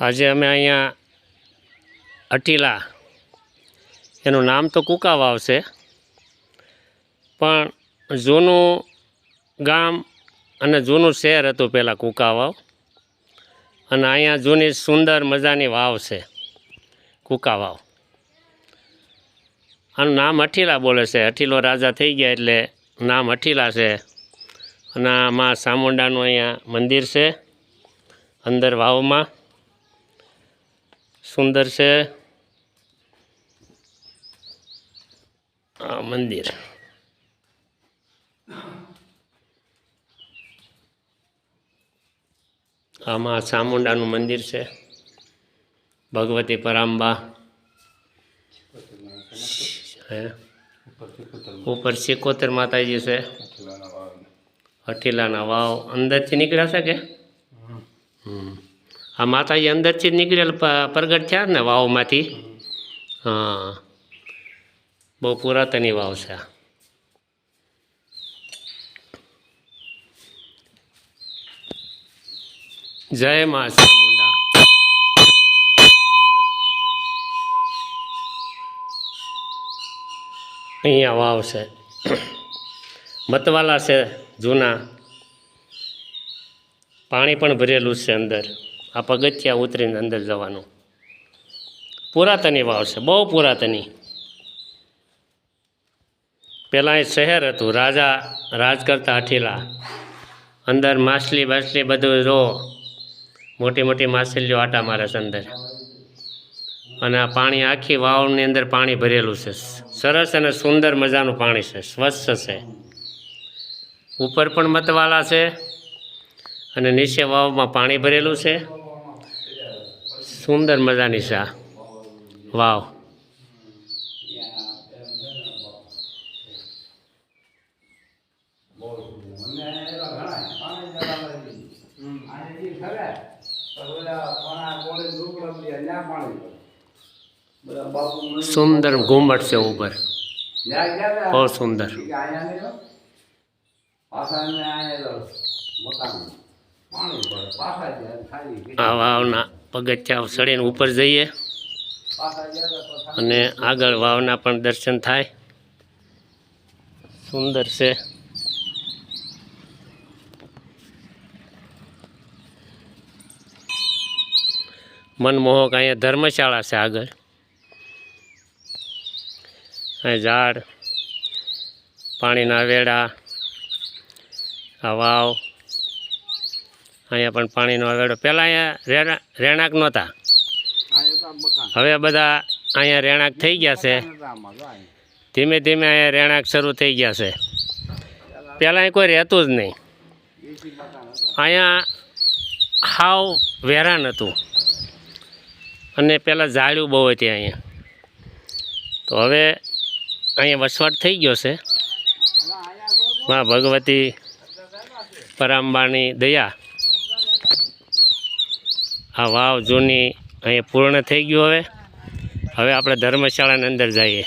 આજે અમે અહીંયા અટીલા, એનું નામ તો કુકાવાવ છે પણ જૂનું ગામ અને જૂનું શહેર હતું પહેલાં કુકાવાવ અને અહીંયા જૂની સુંદર મજાની વાવ છે કુકાવાવ આનું નામ અઠીલા બોલે છે. અઠીલો રાજા થઈ ગયા એટલે નામ અઠીલા છે. અને આમાં ચામુંડાનું અહીંયા મંદિર છે, અંદર વાવમાં. સુંદર છે. આ મંદિર. આમાં ચામુંડાનું મંદિર છે. ભગવતી પરાંબા. ઉપર સિકોતેર માતાજી છે. અઠીલાના વાવ. અંદરથી નીકળ્યા છે કે. આ માતાજી અંદરથી જ નીકળેલ પ્રગટ થયા ને વાવમાંથી. હા. બહુ પુરાતની વાવ છે જય મા અહીંયા વાવ છે. મતવાલા છે જૂના. પાણી પણ ભરેલું છે અંદર. આ પગથિયા ઉતરીને અંદર જવાનું. પુરાતની વાવ છે, બહુ પુરાતની. પહેલાં એ શહેર હતું, રાજા રાજ કરતા હઠીલા. અંદર માછલી બાછલી બધું રો મોટી મોટી માછલીઓ આટા મારે છે અંદર. અને આ પાણી આખી વાવની અંદર પાણી ભરેલું છે. સરસ અને સુંદર મજાનું પાણી છે, સ્વચ્છ છે. ઉપર પણ મતવાલા છે અને નીચે વાવમાં પાણી ભરેલું છે. સુંદર મજાની છે આ વાવ સુંદર ઘુમટ છે ઉપર બહુ સુંદર આ વાવના પગથિયા ચડીને ઉપર જઈએ. અને આગળ વાવના પણ દર્શન થાય. સુંદર છે. મનમોહક અહીંયા ધર્મશાળા છે આગળ. અહીં ઝાડ, પાણીના વેડા, આ વાવ. અહીંયા પણ પાણીનો અવેડો. પહેલાં અહીંયા રહેણાંક નહોતા. હવે બધા અહીંયા રહેણાંક થઈ ગયા છે. ધીમે ધીમે અહીંયા રહેણાંક શરૂ થઈ ગયા છે. પહેલાં અહીં કોઈ રહેતું જ નહીં. અહીંયા હાવ વેરાન હતું. અને પહેલાં ઝાડ્યું બહુ હતી અહીંયા. તો હવે અહીંયા વસવાટ થઈ ગયો છે. મા ભગવતી પરાંબાની દયા. આ વાવ જૂની અહીંયા પૂર્ણ થઈ ગયું હવે. હવે આપણે ધર્મશાળાની અંદર જઈએ.